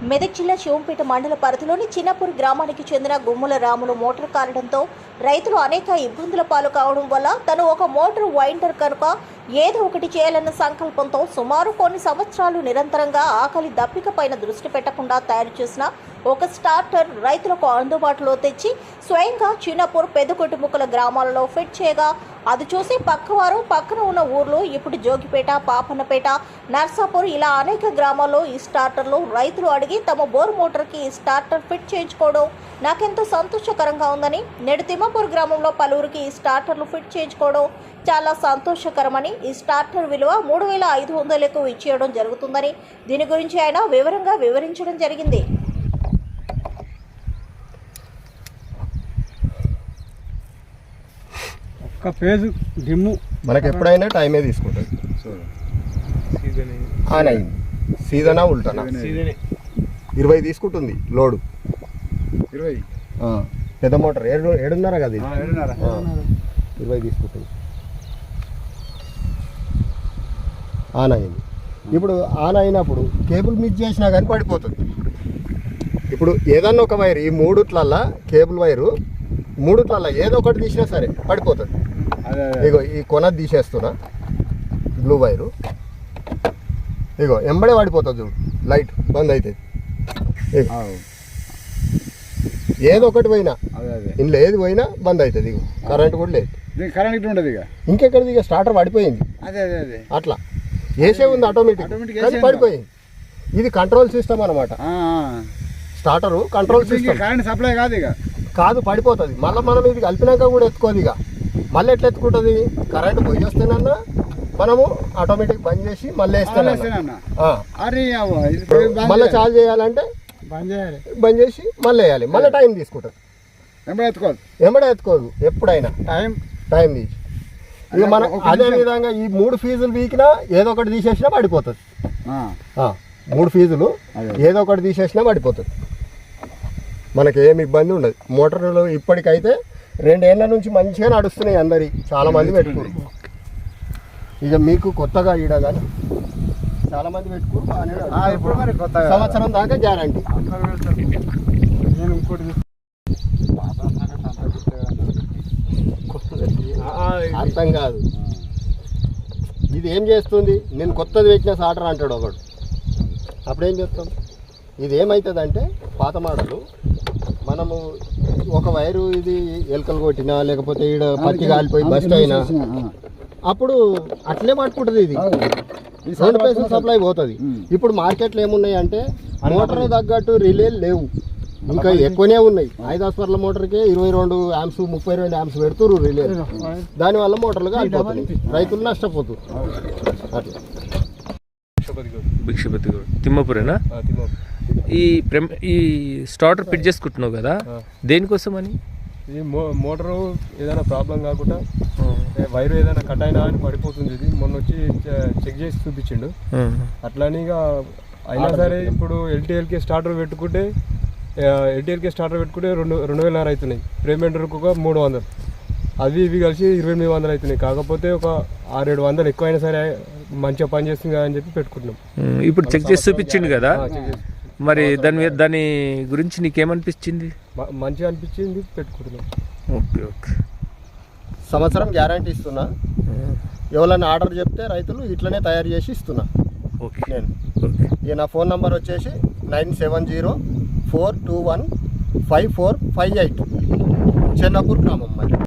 మెదక్ జిల్లా శివంపేట మండల పరిధిలోని చిన్నపూర్ గ్రామానికి చెందిన గుమ్ముల రాములు మోటార్ కారడంతో రైతులు అనేక ఇబ్బందుల పాలు కావడం వల్ల తను ఒక మోటార్ వైండర్ కనుక ఏదో ఒకటి చేయాలన్న సంకల్పంతో సుమారు కొన్ని సంవత్సరాలు నిరంతరంగా ఆకలి దప్పిక పైన దృష్టి పెట్టకుండా తయారు చేసిన ఒక స్టార్టర్ రైతులకు అందుబాటులో తెచ్చి స్వయంగా చిన్నపూర్ పెద్దకొట్టుముక్కల గ్రామాలలో ఫిట్ చేయగా అది చూసి పక్కవారు పక్కన ఉన్న ఊర్లో ఇప్పుడు జోగిపేట పాపన్నపేట నర్సాపూర్ ఇలా అనేక గ్రామాల్లో ఈ స్టార్టర్లు రైతులు అడిగి తమ బోర్ మోటార్కి ఈ స్టార్టర్ ఫిట్ చేయించుకోవడం నాకెంతో సంతోషకరంగా ఉందని నేడు తిమ్మపూర్ గ్రామంలో పలువురికి ఈ స్టార్టర్లు ఫిట్ చేయించుకోవడం చాలా సంతోషకరమని ఈ స్టార్టర్ విలువ మూడు వేల ఐదు వందలకు ఇచ్చేయడం జరుగుతుందని దీని గురించి ఆయన వివరంగా వివరించడం జరిగింది. ఒక్క పేజు డిమ్ము మనకి ఎప్పుడైనా టైమే తీసుకుంటుంది. ఆన్ అయింది. సీజనా ఉల్టనా? ఇరవై తీసుకుంటుంది లోడు. ఇరవై. ఆ, పెద్ద మోటార్. ఏడు ఏడున్నర కదా ఇరవై తీసుకుంటుంది. ఆన్ అయింది. ఇప్పుడు ఆన్ అయినప్పుడు కేబుల్ మిస్ చేసినా కానీ పడిపోతుంది. ఇప్పుడు ఏదన్నా ఒక వైర్ ఈ మూడుట్లల్లా కేబుల్ వైరు మూడుట్లల్లా ఏదో ఒకటి తీసినా సరే పడిపోతుంది. ఇగో ఈ కొన తీసేస్తున్నా. బ్లూ వైరు ఇగో ఎంబడే పడిపోతుంది చూడు. లైట్ బంద్ అవుతుంది ఏదో ఒకటి పోయినా. ఇంట్లో ఏది పోయినా బంద్ అవుతుంది ఇగో. కరెంట్ కూడా లేదు. కరెంట్ ఉండదు ఇక. ఇంకెక్కడిది ఇక? స్టార్టర్ పడిపోయింది అదే అదే అదే. అట్లా. వేసే ఉంది ఆటోమేటిక్ కానీ పడిపోయింది. ఇది కంట్రోల్ సిస్టమ్ అనమాట. Starter control system current supply కాదు ఇక. కాదు పడిపోతుంది. మళ్ళీ మనం ఇది కలిపినాక కూడా ఎత్తుకోదు ఇక. మళ్ళీ ఎట్లా ఎత్తుకుంటుంది? కరెంట్ పోయి వస్తేనన్నా మనము ఆటోమేటిక్ బంద్ చేసి మళ్ళీ బంద్ మళ్ళీ. చార్జ్ చేయాలంటే బంద్ చేయాలి. బంద్ చేసి మళ్ళీ వేయాలి. మళ్ళీ టైం తీసుకుంటుంది. ఎంబడి ఎత్తుకోదు ఎత్తుకోదు ఎప్పుడైనా. టైం టైం తీసి. ఇక మన అదే. విధంగా ఈ మూడు ఫీజులు వీకినా ఏదో ఒకటి తీసేసినా పడిపోతుంది. ఆ, ఆ, మూడు ఫీజులు. ఏదో ఒకటి తీసేసినా పడిపోతుంది. మనకి ఏమి ఇబ్బంది ఉండదు. మోటార్లు ఇప్పటికైతే రెండేళ్ళ నుంచి మంచిగా నడుస్తున్నాయి అందరి. చాలా మంది పెట్టుకోరు. ఇక మీకు కొత్తగా ఈడ కానీ చాలా మంది పెట్టుకోరు. ఇప్పుడు మరి సంవత్సరం దాకా గ్యారంటీ. నేను ఇంకోటి అర్థం కాదు. ఇది ఏం చేస్తుంది? నేను కొత్తది పెట్టిన సాటర్ అంటాడు ఒకడు. అప్పుడేం చేస్తాం? ఇది ఏమవుతుంది అంటే పాత మోడలు మనము ఒక వైరు ఇది ఎలకలు కొట్టినా లేకపోతే ఈడ పత్తి కాలిపోయి బస్ట్ అయినా. అప్పుడు అట్లే పట్టుకుంటుంది ఇది. రెండు సప్లై పైసలు సప్లై పోతుంది. ఇప్పుడు మార్కెట్లో ఏమున్నాయి అంటే మోటార్ తగ్గట్టు రిలే లేవు. ఇంకా ఎక్కువనే ఉన్నాయి. ఐదు హాస్పిటల్ మోటార్కి ఇరవై రెండు యామ్స్ ముప్పై రెండు యామ్స్ పెడుతురు రిలే దానివల్ల మోటార్లు కాలిపోతున్నాయి రైతులు నష్టపోతున్నారు అట్లా. భిక్షపతి గౌడ్ తిమ్మపురేనా? ఈ ప్రెమ్ ఈ స్టార్టర్ ఫిట్ చేసుకుంటున్నావు కదా దేనికోసం అని ఇది మో మోటారు ఏదైనా ప్రాబ్లం కాకుండా వైరు ఏదైనా కట్ అయినా అని పడిపోతుంది ఇది. మొన్న వచ్చి చెక్ చేసి చూపించిండు. అట్లాని ఇక అయినా సరే ఇప్పుడు ఎల్టీఎల్కే స్టార్టర్ పెట్టుకుంటే ఎల్టీఎల్కే స్టార్టర్ పెట్టుకుంటే రెండు రెండు వేల అవుతున్నాయి. పేమెంట్ ఒక మూడు వందలు. అవి ఇవి కలిసి ఇరవై ఎనిమిది వందలు అవుతున్నాయి. కాకపోతే ఒక ఆరేడు వందలు ఎక్కువ అయినా సరే మంచిగా పని చేస్తుంది కదా అని చెప్పి పెట్టుకుంటున్నాం. ఉమ్, ఇప్పుడు చెక్ చేసి చూపించిండు కదా. మరి దాని మీద దాని గురించి నీకేమనిపించింది? మంచిగా అనిపించింది పెట్టుకుంటున్నాం. Okay okay. సంవత్సరం గ్యారంటీ ఇస్తున్నా. ఎవరైనా ఆర్డర్ చెప్తే రైతులు ఇట్లనే తయారు చేసి ఇస్తున్నా. ఓకే నేను. ఇక నా ఫోన్ నంబర్ వచ్చేసి nine seven zero four two one five four five eight. Chennapur గ్రామం మరి.